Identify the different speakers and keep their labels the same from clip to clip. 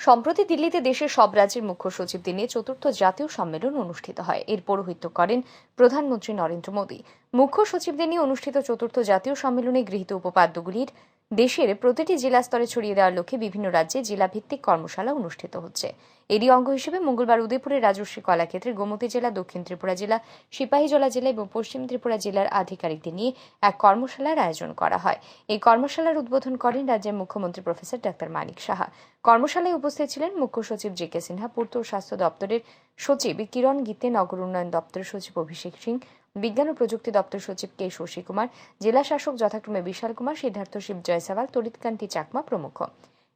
Speaker 1: সম্প্রতি দিল্লিতে দেশের সব রাজ্যের মুখ্য সচিবদের নিয়ে চতুর্থ জাতীয় সম্মেলন অনুষ্ঠিত হয়। এর পৌরোহিত্য করেন প্রধানমন্ত্রী নরেন্দ্র মোদী। মুখ্য সচিবদের নিয়ে অনুষ্ঠিত চতুর্থ জাতীয় সম্মেলনে গৃহীত উপপাদ্যগুলির দেশের প্রতিটি জেলা স্তরে ছড়িয়ে দেওয়ার লক্ষ্যে বিভিন্ন রাজ্যে জেলাভিত্তিক কর্মশালা অনুষ্ঠিত হচ্ছে। এরই অঙ্গ হিসেবে মঙ্গলবার উদয়পুরের রাজস্বী কলাক্ষেত্রে গোমতী জেলা, দক্ষিণ ত্রিপুরা জেলা, সিপাহীজলা জেলা এবং পশ্চিম ত্রিপুরা জেলার আধিকারিকদের নিয়ে এক কর্মশালার আয়োজন করা হয়। এই কর্মশালার উদ্বোধন করেন রাজ্যের মুখ্যমন্ত্রী প্রফেসর ডাক্তার মানিক সাহা। কর্মশালায় উপস্থিত ছিলেন মুখ্য সচিব জে কে সিনহা, পূর্ত স্বাস্থ্য দপ্তরের সচিব কিরণ গীতে, নগর উন্নয়ন দপ্তরের সচিব অভিষেক সিং বিজ্ঞান ও প্রযুক্তি দপ্তর সচিব কে শশী কুমার, জেলা শাসক যথাক্রমে বিশাল কুমার, সিদ্ধার্থ শিব জয়সাওয়াল তরিতকান্তি চাকমা প্রমুখ।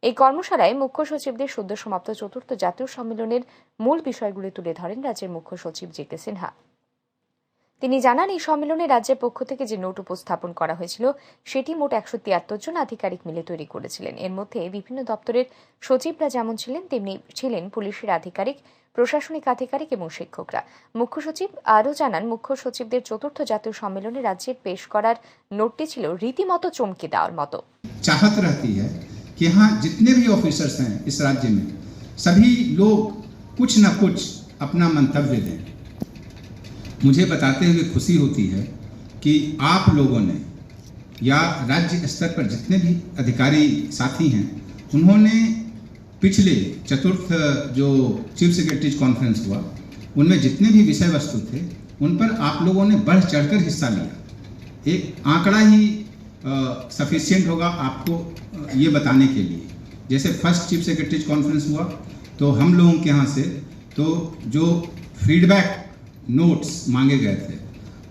Speaker 1: এই কর্মশালায় মুখ্য সচিবদের সদ্য সমাপ্ত চতুর্থ জাতীয় সম্মেলনের মূল বিষয়গুলি তুলে ধরেন রাজ্যের মুখ্য সচিব জি কে সিনহা। তিনি জানান এই সম্মেলনে রাজ্যের পক্ষ থেকে যে নোট উপস্থাপন করা হয়েছিল সেটি মোট একশো তিয়াত্তর জন আধিকারিক মিলে তৈরি করেছিলেন এর মধ্যে বিভিন্ন দপ্তরের সচিবরা যেমন ছিলেন তেমনি ছিলেন পুলিশের আধিকারিক প্রশাসনিক আধিকারিক এবং শিক্ষকরা মুখ্য সচিব আরও জানান মুখ্য সচিবদের চতুর্থ জাতীয় সম্মেলনে রাজ্যের পেশ করার নোটটি ছিল রীতিমতো চমকে দেওয়ার মতো
Speaker 2: चाहत रहती है कि यहाँ जितने भी ऑफिसर्स हैं इस राज्य में सभी लोग कुछ न कुछ अपना मंतव्य दें मुझे बताते हुए खुशी होती है कि आप लोगों ने या राज्य स्तर पर जितने भी अधिकारी साथी हैं, उन्होंने पिछले चतुर्थ जो चीफ सेक्रेटरीज कॉन्फ्रेंस हुआ, उनमें जितने भी विषय वस्तु थे, उन पर आप लोगों ने बढ़ चढ़कर हिस्सा लिया। एक आंकड़ा ही सफिशियंट होगा आपको ये बताने के लिए। जैसे फ़र्स्ट चीफ सेक्रेटरीज कॉन्फ्रेंस हुआ तो हम लोगों के यहाँ से तो जो फीडबैक नोट्स मांगे गए थे।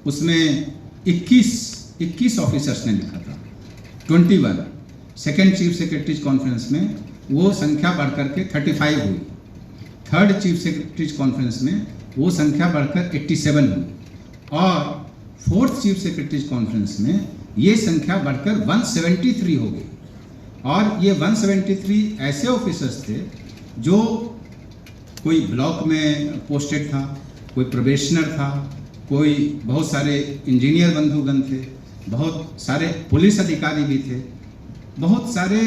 Speaker 2: उसमें 21 21 ऑफिसर्स ने लिखा था। 21 सेकेंड चीफ सेक्रेटरीज कॉन्फ्रेंस में वो संख्या बढ़कर के 35 हुई। थर्ड चीफ सेक्रेटरीज कॉन्फ्रेंस में वो संख्या बढ़कर 87 हुई। और फोर्थ चीफ सेक्रेटरीज कॉन्फ्रेंस में ये संख्या बढ़कर 173 हो गई। और ये 173 ऐसे ऑफिसर्स थे जो कोई ब्लॉक में पोस्टेड था कोई प्रोबेशनर था, कोई बहुत सारे इंजीनियर बंधुगण थे, बहुत सारे पुलिस अधिकारी भी थे, बहुत सारे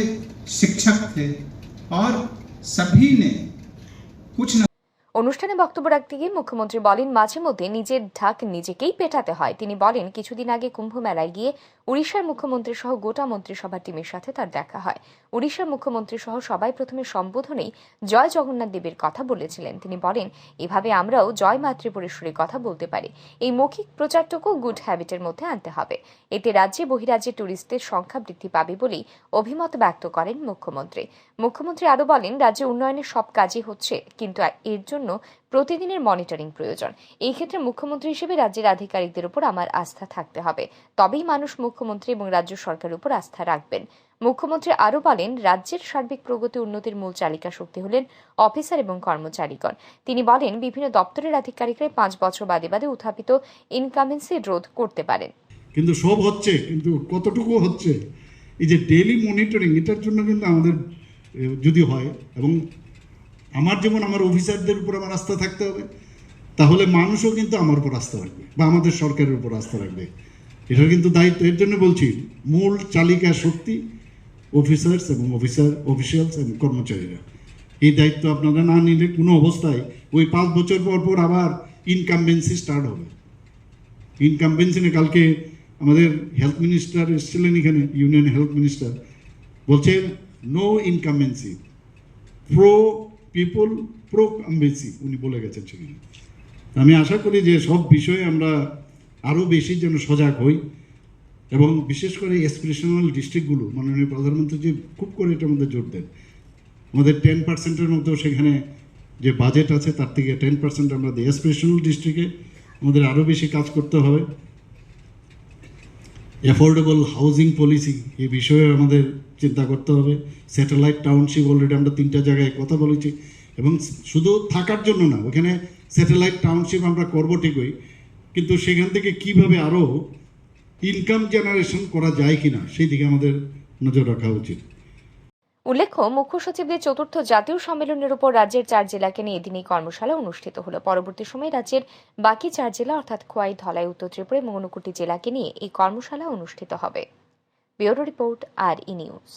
Speaker 2: शिक्षक थे और सभी ने कुछ न
Speaker 1: অনুষ্ঠানে বক্তব্য রাখতে গিয়ে মুখ্যমন্ত্রী বলেন, মাঝে মধ্যে নিজের ঢাক নিজেকেই পেটাতে হয়। তিনি বলেন, কিছুদিন আগে কুম্ভ মেলায় গিয়ে উড়িষ্যার মুখ্যমন্ত্রী সহ গোটা মন্ত্রিসভার টিমের সাথে তার দেখা হয়। উড়িষ্যার মুখ্যমন্ত্রী সহ সবাই প্রথমে সম্বোধনেই জয় জগন্নাথ দেবের কথা বলেছিলেন। তিনি বলেন, এভাবে আমরাও জয় মাতৃপুরেশ্বরীর কথা বলতে পারি। এই মৌখিক প্রচারটুকু গুড হ্যাবিটের মধ্যে আনতে হবে। এতে রাজ্যে বহিরাজ্যে ট্যুরিস্টদের সংখ্যা বৃদ্ধি পাবে বলেই অভিমত ব্যক্ত করেন মুখ্যমন্ত্রী। মুখ্যমন্ত্রী আরও বলেন, রাজ্যে উন্নয়নের সব কাজই হচ্ছে, কিন্তু এর জন্য প্রতিদিনের মনিটরিং প্রয়োজন। এই ক্ষেত্রে মুখ্যমন্ত্রী হিসেবে রাজ্যের আধিকারিকদের উপর আমার আস্থা থাকতে হবে। তবেই মানুষ মুখ্যমন্ত্রী এবং রাজ্য সরকারের উপর আস্থা রাখবেন। মুখ্যমন্ত্রী আরও বলেন, রাজ্যের সার্বিক প্রগতি উন্নতির মূল চালিকা শক্তি হলেন অফিসার এবং কর্মচারীগণ। তিনি বলেন, বিভিন্ন দপ্তরের আধিকারিকরা পাঁচ বছর বাদে বাদে উত্থাপিত ইনকামেন্সি রোধ করতে পারেন।
Speaker 3: কিন্তু সব হচ্ছে, কিন্তু কতটুকু হচ্ছে? এই যে ডেইলি মনিটরিং এটার জন্য কিন্তু আমাদের যদি হয়, এবং আমার যেমন আমার অফিসারদের উপর আমার আস্থা থাকতে হবে, তাহলে মানুষও কিন্তু আমার উপর আস্থা রাখবে বা আমাদের সরকারের উপর আস্থা রাখবে। এটা কিন্তু দায়িত্ব, এর জন্য বলছি, মূল চালিকা শক্তি অফিসার্স এবং অফিসার অফিসিয়ালস এবং কর্মচারীরা। এই দায়িত্ব আপনারা না নিলে কোনো অবস্থায় ওই পাঁচ বছর পর পর আবার ইনকামবেন্সি স্টার্ট হবে। ইনকামবেন্সিনে কালকে আমাদের হেলথ মিনিস্টার এসেছিলেন এখানে ইউনিয়ন হেলথ মিনিস্টার বলছেন no incumbency pro people pro incumbency উনি বলে গেছেন সেখানে আমি আশা করি যে সব বিষয়ে আমরা আরও বেশি যেন সজাগ হই এবং বিশেষ করে এসপিরেশনাল ডিস্ট্রিক্টগুলো মাননীয় প্রধানমন্ত্রী যে খুব করে এটার মধ্যে জোর দেন। আমাদের টেন পার্সেন্টের মতো সেখানে যে বাজেট আছে, তার থেকে টেন পার্সেন্ট আমরা দিই। এসপিরেশনাল ডিস্ট্রিক্টে আমাদের আরও বেশি কাজ করতে হবে। অ্যাফোর্ডেবল হাউজিং পলিসি এই বিষয়ে আমাদের চিন্তা করতে হবে। স্যাটেলাইট টাউনশিপ অলরেডি আমরা তিনটা জায়গায় কথা বলেছি। এবং শুধু থাকার জন্য না, ওখানে স্যাটেলাইট টাউনশিপ আমরা করব ঠিকই। কিন্তু সেখান থেকে কীভাবে আরও ইনকাম জেনারেশন করা যায় কি না সেই দিকে আমাদের নজর রাখা উচিত।
Speaker 1: উল্লেখ্য, মুখ্য সচিবদের চতুর্থ জাতীয় সম্মেলনের উপর রাজ্যের চার জেলাকে নিয়ে এদিনই কর্মশালা অনুষ্ঠিত হল। পরবর্তী সময়ে রাজ্যের বাকি চার জেলা, অর্থাৎ খোয়াই, ধলাই, উত্তর ত্রিপুরা এবং অনুকুটি জেলাকে নিয়ে এই কর্মশালা অনুষ্ঠিত হবে। Bureau report, R E news.